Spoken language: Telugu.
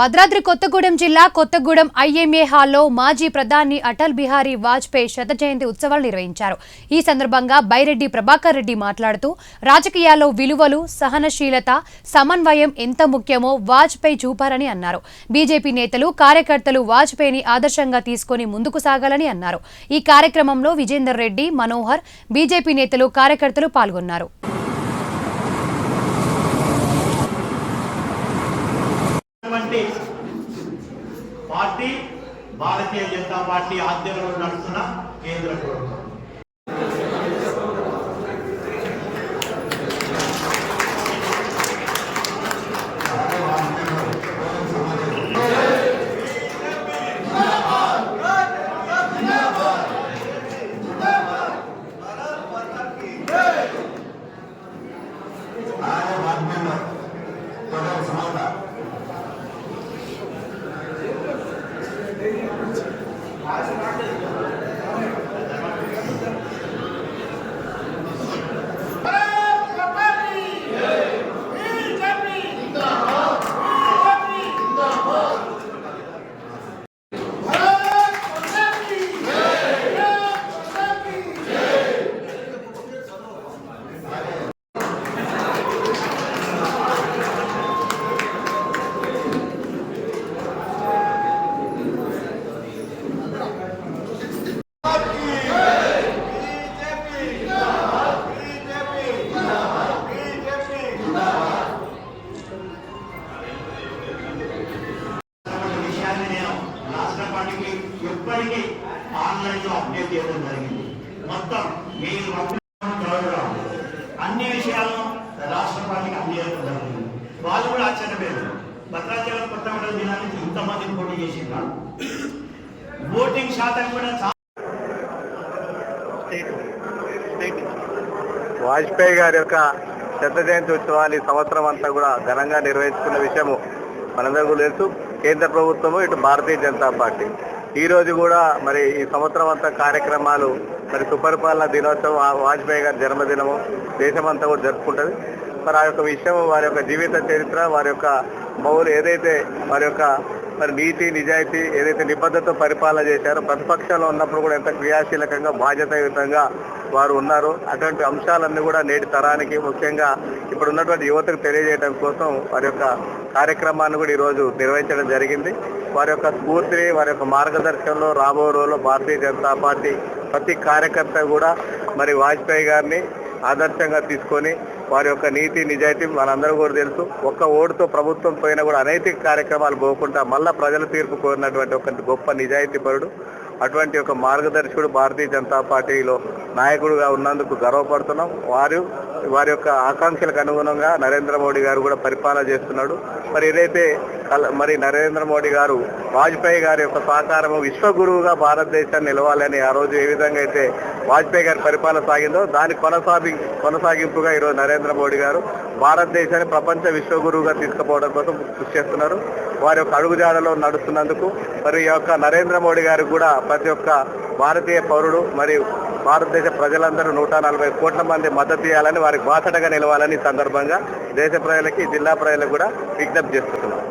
భద్రాద్రి కొత్తగూడెం జిల్లా కొత్తగూడెం ఐఎంఏ హాల్లో మాజీ ప్రధాని అటల్ బిహారీ వాజ్పేయి శత జయంతి ఉత్సవాలు నిర్వహించారు. ఈ సందర్భంగా బైరెడ్డి ప్రభాకర్ రెడ్డి మాట్లాడుతూ రాజకీయాల్లో విలువలు సహనశీలత సమన్వయం ఎంత ముఖ్యమో వాజ్పేయి చూపారని అన్నారు. బీజేపీ నేతలు కార్యకర్తలు వాజ్పేయిని ఆదర్శంగా తీసుకొని ముందుకు సాగాలని అన్నారు. ఈ కార్యక్రమంలో విజేందర్ రెడ్డి మనోహర్ బీజేపీ నేతలు కార్యకర్తలు పాల్గొన్నారు. భారతీయ జనతా పార్టీ ఆధ్వర్యంలో నడుస్తున్న కేంద్ర ప్రభుత్వం అటువంటి ఎప్పటికీ ఆన్లైన్లో అప్డేట్ చేయడం జరిగింది. మొత్తం మీరు అన్ని విషయాలను రాష్ట్ర అందజేయడం జరిగింది. వాళ్ళు కూడా ఆశ్చర్యపోయారు. భద్రాచలం కొత్త కొత్తగూడెం జిల్లానికి ఇంతమంది పోటీ చేసిండ్రు. ఓటింగ్ శాతం కూడా వాజ్పేయి గారి యొక్క శత జయంతి ఉత్సవాలు ఈ సంవత్సరం అంతా కూడా ఘనంగా నిర్వహించుకున్న విషయము మనందరూ తెలుసు. కేంద్ర ప్రభుత్వము ఇటు భారతీయ జనతా పార్టీ. ఈ రోజు కూడా మరి ఈ సంవత్సరం అంతా కార్యక్రమాలు మరి సుపరిపాలన దినోత్సవం వాజ్పేయి గారి జన్మదినము దేశమంతా కూడా జరుపుకుంటుంది. మరి ఆ యొక్క విషయం వారి యొక్క జీవిత చరిత్ర వారి యొక్క మౌలు ఏదైతే వారి యొక్క మరి నీతి నిజాయితీ ఏదైతే నిబద్ధతతో పరిపాలన చేశారో ప్రతిపక్షంలో ఉన్నప్పుడు కూడా ఎంత క్రియాశీలకంగా బాధ్యతాయుతంగా వారు ఉన్నారు అటువంటి అంశాలన్నీ కూడా నేటి తరానికి ముఖ్యంగా ఇప్పుడు ఉన్నటువంటి యువతకు తెలియజేయడం కోసం వారి యొక్క కార్యక్రమాన్ని కూడా ఈరోజు నిర్వహించడం జరిగింది. వారి యొక్క స్ఫూర్తిని వారి యొక్క మార్గదర్శనంలో రాబో రోజుల్లో భారతీయ జనతా పార్టీ ప్రతి కార్యకర్త కూడా మరి వాజ్పేయి గారిని ఆదర్శంగా తీసుకొని వారి యొక్క నీతి నిజాయితీ మనందరూ కూడా తెలుసు. ఒక్క ఓటుతో ప్రభుత్వం పోయినా కూడా అనైతిక కార్యక్రమాలు పోకుండా మళ్ళా ప్రజల తీర్పు కోరినటువంటి ఒక గొప్ప నిజాయితీ పరుడు అటువంటి ఒక మార్గదర్శకుడు భారతీయ జనతా పార్టీలో నాయకుడుగా ఉన్నందుకు గర్వపడుతున్నాం. వారు వారి యొక్క ఆకాంక్షలకు అనుగుణంగా నరేంద్ర మోడీ గారు కూడా పరిపాలన చేస్తున్నాడు. మరి ఏదైతే మరి నరేంద్ర మోడీ గారు వాజ్పేయి గారి యొక్క సహకారము విశ్వగురువుగా భారతదేశాన్ని నిలవాలని ఆ రోజు ఏ విధంగా అయితే వాజ్పేయి గారి పరిపాలన సాగిందో దాని కొనసాగి కొనసాగింపుగా ఈరోజు నరేంద్ర మోడీ గారు భారతదేశాన్ని ప్రపంచ విశ్వగురువుగా తీసుకుపోవడం కోసం కృషి చేస్తున్నారు. వారి యొక్క అడుగుజాడలో నడుస్తున్నందుకు మరి ఈ యొక్క నరేంద్ర మోడీ గారికి కూడా ప్రతి ఒక్క భారతీయ పౌరుడు మరియు భారతదేశ ప్రజలందరూ నూట నలభై కోట్ల మంది మద్దతు ఇవ్వాలని వారికి బాసటగా నిలవాలని సందర్భంగా దేశ ప్రజలకి జిల్లా ప్రజలకు కూడా విజ్ఞప్తి చేస్తున్నాం.